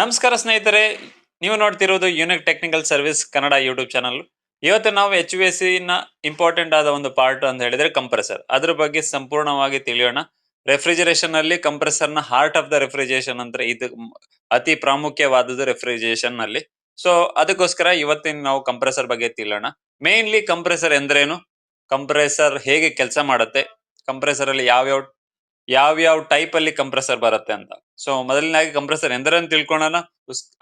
ನಮಸ್ಕಾರ ಸ್ನೇಹಿತರೆ, ನೀವು ನೋಡ್ತಿರೋದು unique technical service Kannada YouTube channel ಇವತ್ತು ನಾವು ಎಚ್ ವಿ ಎಸ್ನ ಇಂಪಾರ್ಟೆಂಟ್ ಆದ ಒಂದು ಪಾರ್ಟ್ ಅಂತ ಹೇಳಿದ್ರೆ ಕಂಪ್ರೆಸರ್ ಅದ್ರ ಬಗ್ಗೆ ಸಂಪೂರ್ಣವಾಗಿ ತಿಳಿಯೋಣ. ರೆಫ್ರಿಜರೇಷನ್ ಅಲ್ಲಿ ಕಂಪ್ರೆಸರ್ನ ಹಾರ್ಟ್ ಆಫ್ ದ ರೆಫ್ರಿಜರೇಷನ್ ಅಂದ್ರೆ ಇದು ಅತಿ ಪ್ರಾಮುಖ್ಯವಾದದ್ದು ರೆಫ್ರಿಜರೇಷನ್ನಲ್ಲಿ. ಸೊ ಅದಕ್ಕೋಸ್ಕರ ಇವತ್ತಿನ ನಾವು ಕಂಪ್ರೆಸರ್ ಬಗ್ಗೆ ತಿಳಿಯೋಣ. Mainly compressor ಎಂದ್ರೇನು? ಕಂಪ್ರೆಸರ್ ಹೇಗೆ ಕೆಲಸ ಮಾಡುತ್ತೆ? ಕಂಪ್ರೆಸರ್ ಅಲ್ಲಿ ಯಾವ್ಯಾವ ಯಾವ್ಯಾವ ಟೈಪ್ ಅಲ್ಲಿ ಕಂಪ್ರೆಸರ್ ಬರುತ್ತೆ ಅಂತ. ಸೊ ಮೊದಲನೇದಾಗಿ ಕಂಪ್ರೆಸರ್ ಎಂದರೇನು ತಿಳ್ಕೊಳ್ಳೋಣ.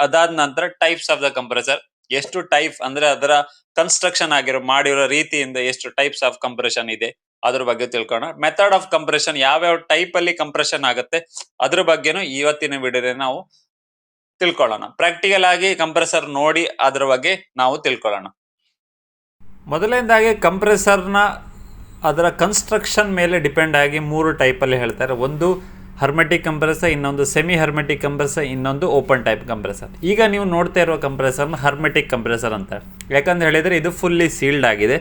ಅದಾದ ನಂತರ ಟೈಪ್ಸ್ ಆಫ್ ದ ಕಂಪ್ರೆಸರ್ ಎಷ್ಟು ಟೈಪ್ ಅಂದ್ರೆ ಅದರ ಕನ್ಸ್ಟ್ರಕ್ಷನ್ ಆಗಿರೋ, ಮಾಡಿರೋ ರೀತಿಯಿಂದ ಎಷ್ಟು ಟೈಪ್ಸ್ ಆಫ್ ಕಂಪ್ರೆಷನ್ ಇದೆ, ಅದ್ರ ಬಗ್ಗೆ ತಿಳ್ಕೊಳ್ಳೋಣ. ಮೆಥಡ್ ಆಫ್ ಕಂಪ್ರೆಷನ್ ಯಾವ್ಯಾವ ಟೈಪ್ ಅಲ್ಲಿ ಕಂಪ್ರೆಷನ್ ಆಗುತ್ತೆ, ಅದ್ರ ಬಗ್ಗೆನೂ ಇವತ್ತಿನ ವಿಡಿಯೋದಲ್ಲಿ ನಾವು ತಿಳ್ಕೊಳ್ಳೋಣ. ಪ್ರಾಕ್ಟಿಕಲ್ ಆಗಿ ಕಂಪ್ರೆಸರ್ ನೋಡಿ ಅದ್ರ ಬಗ್ಗೆ ನಾವು ತಿಳ್ಕೊಳ್ಳೋಣ. ಮೊದಲನೇದಾಗಿ ಕಂಪ್ರೆಸರ್ನ ಅದರ ಕನ್ಸ್ಟ್ರಕ್ಷನ್ ಮೇಲೆ ಡಿಪೆಂಡ್ ಆಗಿ ಮೂರು ಟೈಪಲ್ಲಿ ಹೇಳ್ತಾರೆ. ಒಂದು ಹರ್ಮೆಟಿಕ್ ಕಂಪ್ರೆಸರ್ ಇನ್ನೊಂದು ಸೆಮಿ ಹರ್ಮೆಟಿಕ್ ಕಂಪ್ರೆಸರ್ ಇನ್ನೊಂದು ಓಪನ್ ಟೈಪ್ ಕಂಪ್ರೆಸರ್ ಈಗ ನೀವು ನೋಡ್ತಾ ಇರೋ ಕಂಪ್ರೆಸರ್ನ ಹರ್ಮೆಟಿಕ್ ಕಂಪ್ರೆಸರ್ ಅಂತ. ಯಾಕಂದ್ರೆ ಹೇಳಿದರೆ ಇದು ಫುಲ್ಲಿ ಸೀಲ್ಡ್ ಆಗಿದೆ.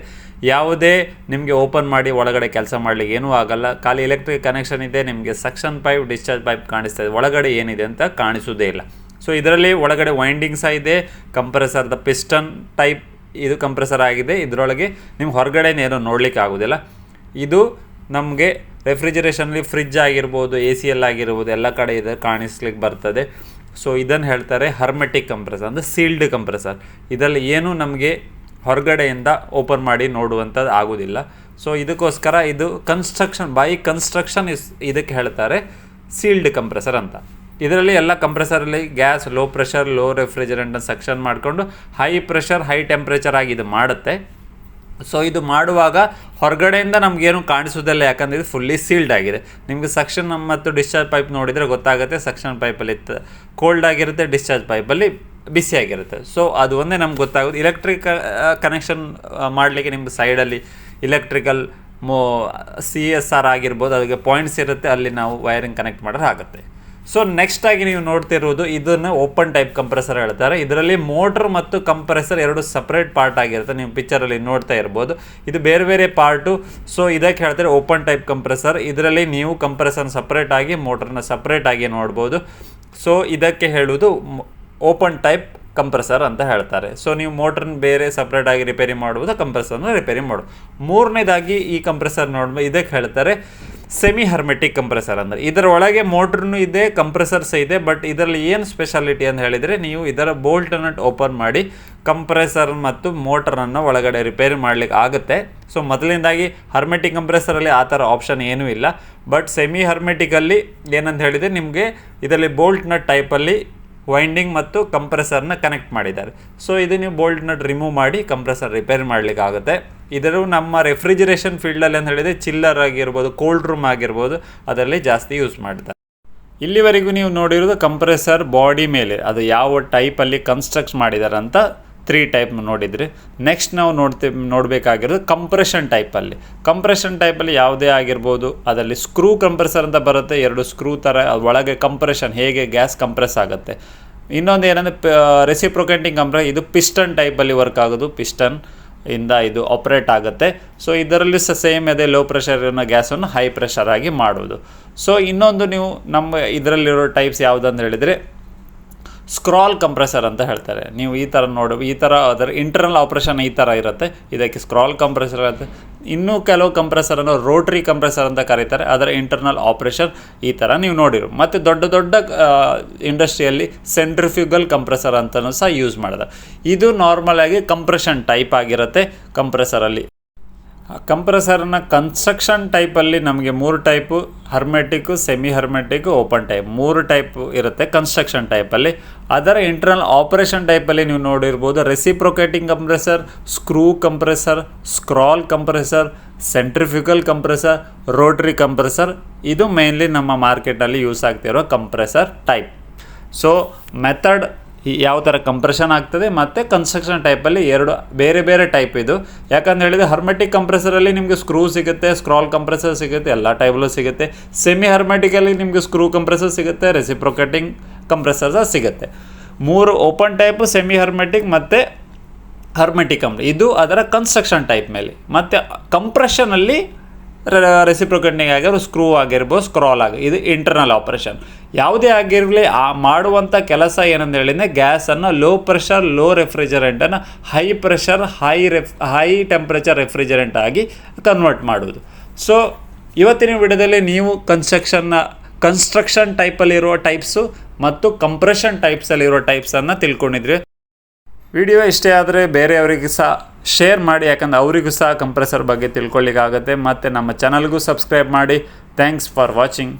ಯಾವುದೇ ನಿಮಗೆ ಓಪನ್ ಮಾಡಿ ಒಳಗಡೆ ಕೆಲಸ ಮಾಡಲಿಕ್ಕೆ ಏನೂ ಆಗಲ್ಲ. ಖಾಲಿ ಎಲೆಕ್ಟ್ರಿಕ್ ಕನೆಕ್ಷನ್ ಇದೆ, ನಿಮಗೆ ಸಕ್ಷನ್ ಪೈಪ್ ಡಿಸ್ಚಾರ್ಜ್ ಪೈಪ್ ಕಾಣಿಸ್ತಾ ಇದೆ. ಒಳಗಡೆ ಏನಿದೆ ಅಂತ ಕಾಣಿಸೋದೇ ಇಲ್ಲ. ಸೊ ಇದರಲ್ಲಿ ಒಳಗಡೆ ವೈಂಡಿಂಗ್ಸ್ ಇದೆ ಕಂಪ್ರೆಸರ್ದ ಪಿಸ್ಟನ್ ಟೈಪ್ ಇದು ಕಂಪ್ರೆಸರ್ ಆಗಿದೆ. ಇದರೊಳಗೆ ನಿಮ್ಗೆ ಹೊರಗಡೆ ಏನೋ ನೋಡಲಿಕ್ಕೆ ಆಗೋದಿಲ್ಲ. ಇದು ನಮಗೆ ರೆಫ್ರಿಜರೇಷನ್ಲಿ ಫ್ರಿಜ್ ಆಗಿರ್ಬೋದು ಎ ಸಿ ಎಲ್ ಆಗಿರ್ಬೋದು, ಎಲ್ಲ ಕಡೆ ಇದು ಕಾಣಿಸ್ಲಿಕ್ಕೆ ಬರ್ತದೆ. ಸೊ ಇದನ್ನು ಹೇಳ್ತಾರೆ ಹರ್ಮೆಟಿಕ್ ಕಂಪ್ರೆಸರ್ ಅಂದರೆ ಸೀಲ್ಡ್ ಕಂಪ್ರೆಸರ್ ಇದರಲ್ಲಿ ಏನು ನಮಗೆ ಹೊರಗಡೆಯಿಂದ ಓಪನ್ ಮಾಡಿ ನೋಡುವಂಥದ್ದು ಆಗೋದಿಲ್ಲ. ಸೊ ಇದಕ್ಕೋಸ್ಕರ ಇದು ಕನ್ಸ್ಟ್ರಕ್ಷನ್ ಬೈ ಕನ್ಸ್ಟ್ರಕ್ಷನ್ ಇಸ್ ಇದಕ್ಕೆ ಹೇಳ್ತಾರೆ ಸೀಲ್ಡ್ ಕಂಪ್ರೆಸರ್ ಅಂತ. ಇದರಲ್ಲಿ ಎಲ್ಲ ಕಂಪ್ರೆಸರಲ್ಲಿ gas low pressure low refrigerant suction ಮಾಡಿಕೊಂಡು ಹೈ ಪ್ರೆಷರ್ ಹೈ ಟೆಂಪ್ರೇಚರ್ ಆಗಿ ಇದು ಮಾಡುತ್ತೆ. ಸೊ ಇದು ಮಾಡುವಾಗ ಹೊರಗಡೆಯಿಂದ ನಮಗೇನು ಕಾಣಿಸೋದಿಲ್ಲ ಯಾಕಂದರೆ ಇದು ಫುಲ್ಲಿ ಸೀಲ್ಡ್ ಆಗಿದೆ. ನಿಮಗೆ ಸಕ್ಷನ್ ಮತ್ತು ಡಿಸ್ಚಾರ್ಜ್ ಪೈಪ್ ನೋಡಿದರೆ ಗೊತ್ತಾಗುತ್ತೆ ಸಕ್ಷನ್ ಪೈಪಲ್ಲಿ ಕೋಲ್ಡ್ ಆಗಿರುತ್ತೆ ಡಿಸ್ಚಾರ್ಜ್ ಪೈಪಲ್ಲಿ ಬಿಸಿಯಾಗಿರುತ್ತೆ ಸೊ ಅದು ಒಂದೇ ನಮ್ಗೆ ಗೊತ್ತಾಗೋದು ಇಲೆಕ್ಟ್ರಿಕ್ ಕನೆಕ್ಷನ್ ಮಾಡಲಿಕ್ಕೆ ನಿಮ್ಮ ಸೈಡಲ್ಲಿ ಇಲೆಕ್ಟ್ರಿಕಲ್ ಮೋ ಸಿ ಎಸ್ ಆರ್ ಆಗಿರ್ಬೋದು, ಅದಕ್ಕೆ ಪಾಯಿಂಟ್ಸ್ ಇರುತ್ತೆ, ಅಲ್ಲಿ ನಾವು ವೈರಿಂಗ್ ಕನೆಕ್ಟ್ ಮಾಡೋರು ಆಗುತ್ತೆ. ಸೊ ನೆಕ್ಸ್ಟ್ ಆಗಿ ನೀವು ನೋಡ್ತಿರುವುದು ಇದನ್ನು ಓಪನ್ ಟೈಪ್ ಕಂಪ್ರೆಸರ್ ಹೇಳ್ತಾರೆ. ಇದರಲ್ಲಿ ಮೋಟರ್ ಮತ್ತು ಕಂಪ್ರೆಸರ್ ಎರಡು ಸಪ್ರೇಟ್ ಪಾರ್ಟ್ ಆಗಿರುತ್ತೆ. ನೀವು ಪಿಕ್ಚರಲ್ಲಿ ನೋಡ್ತಾ ಇರ್ಬೋದು. ಇದು ಬೇರೆ ಬೇರೆ ಪಾರ್ಟು ಸೊ ಇದಕ್ಕೆ ಹೇಳ್ತಾರೆ ಓಪನ್ ಟೈಪ್ ಕಂಪ್ರೆಸರ್ ಇದರಲ್ಲಿ ನೀವು ಕಂಪ್ರೆಸರ್ ಸಪ್ರೇಟ್ ಆಗಿ ಮೋಟ್ರನ್ನ ಸಪ್ರೇಟ್ ಆಗಿ ನೋಡ್ಬೋದು. ಸೊ ಇದಕ್ಕೆ ಹೇಳುವುದು ಓಪನ್ ಟೈಪ್ ಕಂಪ್ರೆಸರ್ ಅಂತ ಹೇಳ್ತಾರೆ. ಸೊ ನೀವು ಮೋಟ್ರನ್ನ ಬೇರೆ ಸಪ್ರೇಟ್ ಆಗಿ ರಿಪೇರಿ ಮಾಡ್ಬೋದು ಕಂಪ್ರೆಸರ್ನ ರಿಪೇರಿ ಮಾಡು ಮೂರನೇದಾಗಿ ಈ ಕಂಪ್ರೆಸರ್ ನೋಡ್ಬೋದು ಇದಕ್ಕೆ ಹೇಳ್ತಾರೆ ಸೆಮಿ ಹರ್ಮೆಟಿಕ್ ಕಂಪ್ರೆಸರ್ ಅಂದರೆ ಇದರ ಒಳಗೆ ಮೋಟ್ರೂ ಇದೆ ಕಂಪ್ರೆಸರ್ಸ್ ಇದೆ ಬಟ್ ಇದರಲ್ಲಿ ಏನು ಸ್ಪೆಷಾಲಿಟಿ ಅಂತ ಹೇಳಿದರೆ ನೀವು ಇದರ ಬೋಲ್ಟನ್ನು ಓಪನ್ ಮಾಡಿ ಕಂಪ್ರೆಸರ್ ಮತ್ತು ಮೋಟರನ್ನು ಒಳಗಡೆ ರಿಪೇರಿ ಮಾಡಲಿಕ್ಕೆ ಆಗುತ್ತೆ. ಸೊ ಮೊದಲಿಂದಾಗಿ ಹರ್ಮೆಟಿಕ್ ಕಂಪ್ರೆಸರಲ್ಲಿ ಆ ಥರ ಆಪ್ಷನ್ ಏನೂ ಇಲ್ಲ. ಬಟ್ ಸೆಮಿ ಹರ್ಮೆಟಿಕಲ್ಲಿ ಏನಂತ ಹೇಳಿದರೆ ನಿಮಗೆ ಇದರಲ್ಲಿ ಬೋಲ್ಟ್ ನಟ್ ಟೈಪಲ್ಲಿ ವೈಂಡಿಂಗ್ ಮತ್ತು ಕಂಪ್ರೆಸರ್ನ ಕನೆಕ್ಟ್ ಮಾಡಿದ್ದಾರೆ. ಸೊ ಇದು ನೀವು ಬೋಲ್ಟ್ ನಟ್ ರಿಮೂವ್ ಮಾಡಿ ಕಂಪ್ರೆಸರ್ ರಿಪೇರ್ ಮಾಡಲಿಕ್ಕೆ ಆಗುತ್ತೆ. ಇದರ ನಮ್ಮ ರೆಫ್ರಿಜರೇಷನ್ ಫೀಲ್ಡಲ್ಲಿ ಅಂತ ಹೇಳಿದರೆ ಚಿಲ್ಲರ್ ಆಗಿರ್ಬೋದು ಕೋಲ್ಡ್ ರೂಮ್ ಆಗಿರ್ಬೋದು, ಅದರಲ್ಲಿ ಜಾಸ್ತಿ ಯೂಸ್ ಮಾಡ್ತಾರೆ. ಇಲ್ಲಿವರೆಗೂ ನೀವು ನೋಡಿರೋದು ಕಂಪ್ರೆಸರ್ ಬಾಡಿ ಮೇಲೆ, ಅದು ಯಾವ ಟೈಪಲ್ಲಿ ಕನ್ಸ್ಟ್ರಕ್ಟ್ ಮಾಡಿದ್ದಾರೆ ಅಂತ ತ್ರೀ ಟೈಪ್ ನೋಡಿದ್ರಿ. ನೆಕ್ಸ್ಟ್ ನಾವು ನೋಡ್ತೀವಿ ನೋಡಬೇಕಾಗಿರೋದು ಕಂಪ್ರೆಷನ್ ಟೈಪಲ್ಲಿ ಕಂಪ್ರೆಷನ್ ಟೈಪಲ್ಲಿ ಯಾವುದೇ ಆಗಿರ್ಬೋದು, ಅದರಲ್ಲಿ ಸ್ಕ್ರೂ ಕಂಪ್ರೆಸರ್ ಅಂತ ಬರುತ್ತೆ, ಎರಡು ಸ್ಕ್ರೂ ಥರ ಒಳಗೆ ಕಂಪ್ರೆಷನ್ ಹೇಗೆ ಗ್ಯಾಸ್ ಕಂಪ್ರೆಸ್ ಆಗುತ್ತೆ. ಇನ್ನೊಂದು ಏನಂದರೆ ರೆಸಿಪ್ರೊಕೆಂಟಿಂಗ್ ಕಂಪ್ರೆ ಇದು ಪಿಸ್ಟನ್ ಟೈಪಲ್ಲಿ ವರ್ಕ್ ಆಗೋದು ಪಿಸ್ಟನ್ ಇಂದ ಇದು ಆಪ್ರೇಟ್ ಆಗುತ್ತೆ. ಸೊ ಇದರಲ್ಲಿ ಸಹ ಸೇಮ್ ಅದೇ ಲೋ ಪ್ರೆಷರಿನ ಗ್ಯಾಸನ್ನು ಹೈ ಪ್ರೆಷರ್ ಆಗಿ ಮಾಡೋದು ಸೊ ಇನ್ನೊಂದು ನೀವು ನಮ್ಮ ಇದರಲ್ಲಿರೋ ಟೈಪ್ಸ್ ಅಂತ ಹೇಳಿದರೆ ಸ್ಕ್ರಾಲ್ ಕಂಪ್ರೆಸರ್ ಅಂತ ಹೇಳ್ತಾರೆ. ನೀವು ಈ ಥರ ನೋಡು, ಈ ಥರ ಅದರ ಇಂಟರ್ನಲ್ ಆಪ್ರೇಷನ್ ಈ ಥರ ಇರುತ್ತೆ. ಇದಕ್ಕೆ ಸ್ಕ್ರಾಲ್ ಕಂಪ್ರೆಸರ್ ಅಂತ ಇನ್ನೂ ಕೆಲವು ಕಂಪ್ರೆಸರನ್ನು ರೋಟ್ರಿ ಕಂಪ್ರೆಸರ್ ಅಂತ ಕರೀತಾರೆ. ಅದರ ಇಂಟರ್ನಲ್ ಆಪ್ರೇಷನ್ ಈ ಥರ ನೀವು ನೋಡಿರು. ಮತ್ತು ದೊಡ್ಡ ದೊಡ್ಡ ಇಂಡಸ್ಟ್ರಿಯಲ್ಲಿ ಸೆಂಟ್ರಿಫ್ಯೂಗಲ್ ಕಂಪ್ರೆಸರ್ ಅಂತಲೂ ಸಹ ಯೂಸ್ ಮಾಡಿದೆ ಇದು ನಾರ್ಮಲ್ ಆಗಿ ಕಂಪ್ರೆಷನ್ ಟೈಪ್ ಆಗಿರುತ್ತೆ ಕಂಪ್ರೆಸರಲ್ಲಿ ಕಂಪ್ರೆಸರ್ನ ಕನ್ಸ್ಟ್ರಕ್ಷನ್ ಟೈಪಲ್ಲಿ ನಮಗೆ ಮೂರು type hermetic semi hermetic open type ಮೂರು ಟೈಪ್ ಇರುತ್ತೆ ಕನ್ಸ್ಟ್ರಕ್ಷನ್ ಟೈಪಲ್ಲಿ ಅದರ ಇಂಟರ್ನಲ್ ಆಪರೇಷನ್ ಟೈಪಲ್ಲಿ ನೀವು ನೋಡಿರ್ಬೋದು reciprocating compressor screw compressor scroll compressor centrifugal compressor rotary compressor ಇದು ಮೇನ್ಲಿ ನಮ್ಮ ಮಾರ್ಕೆಟಲ್ಲಿ ಯೂಸ್ ಆಗ್ತಿರೋ ಕಂಪ್ರೆಸರ್ ಟೈಪ್ ಸೊ ಮೆಥಡ್ ಯಾವ ಥರ ಕಂಪ್ರೆಷನ್ ಆಗ್ತದೆ ಮತ್ತು ಕನ್ಸ್ಟ್ರಕ್ಷನ್ ಟೈಪಲ್ಲಿ ಎರಡು ಬೇರೆ ಬೇರೆ ಟೈಪ್ ಇದು. ಯಾಕಂತ ಹೇಳಿದರೆ ಹರ್ಮೆಟಿಕ್ ಕಂಪ್ರೆಸರಲ್ಲಿ ನಿಮಗೆ ಸ್ಕ್ರೂ ಸಿಗುತ್ತೆ ಸ್ಕ್ರಾಲ್ ಕಂಪ್ರೆಸರ್ ಸಿಗುತ್ತೆ, ಎಲ್ಲ ಟೈಪಲ್ಲೂ ಸಿಗುತ್ತೆ. ಸೆಮಿ ಹರ್ಮೆಟಿಕಲ್ಲಿ ನಿಮಗೆ ಸ್ಕ್ರೂ ಕಂಪ್ರೆಸರ್ ಸಿಗುತ್ತೆ ರೆಸಿಪ್ರೊಕೇಟಿಂಗ್ ಕಂಪ್ರೆಸರ್ ಸಹ ಸಿಗುತ್ತೆ. ಮೂರು ಓಪನ್ ಟೈಪು ಸೆಮಿ ಹರ್ಮೆಟಿಕ್ ಮತ್ತು ಹರ್ಮೆಟಿಕ್ ಇದು ಅದರ ಕನ್ಸ್ಟ್ರಕ್ಷನ್ ಟೈಪ್ ಮೇಲೆ. ಮತ್ತು ಕಂಪ್ರೆಷನಲ್ಲಿ ರೆಸಿಪ್ರೊಕೇಟಿಂಗ್ ಆಗಿರೋ ಸ್ಕ್ರೂ ಆಗಿರ್ಬೋದು ಸ್ಕ್ರಾಲ್ ಆಗಿ. ಇದು ಇಂಟರ್ನಲ್ ಆಪರೇಷನ್ ಯಾವುದೇ ಆಗಿರಲಿ, ಆ ಮಾಡುವಂಥ ಕೆಲಸ ಏನಂತ ಹೇಳಿದರೆ ಗ್ಯಾಸನ್ನು low pressure low ರೆಫ್ರಿಜರೆಂಟನ್ನು high pressure high ref high temperature refrigerant ಆಗಿ ಕನ್ವರ್ಟ್ ಮಾಡುವುದು. ಸೊ ಇವತ್ತಿನ ವಿಡಿಯೋದಲ್ಲಿ ನೀವು ಕನ್ಸ್ಟ್ರಕ್ಷನ್ನ ಕನ್ಸ್ಟ್ರಕ್ಷನ್ ಟೈಪಲ್ಲಿರುವ ಟೈಪ್ಸು ಮತ್ತು ಕಂಪ್ರೆಷನ್ ಟೈಪ್ಸಲ್ಲಿರೋ ಟೈಪ್ಸನ್ನು ತಿಳ್ಕೊಂಡಿದ್ರಿ. ವಿಡಿಯೋ ಇಷ್ಟೇ ಆದರೆ ಬೇರೆಯವರಿಗೆ ಸಹ ಶೇರ್ ಮಾಡಿ, ಯಾಕಂದ್ರೆ ಅವರಿಗೂ ಸಹ ಕಂಪ್ರೆಸರ್ ಬಗ್ಗೆ ತಿಳ್ಕೊಳ್ಳಿಕ್ಕಾಗತ್ತೆ ಮತ್ತು ನಮ್ಮ ಚಾನಲ್ಗೂ ಸಬ್ಸ್ಕ್ರೈಬ್ ಮಾಡಿ. Thanks for watching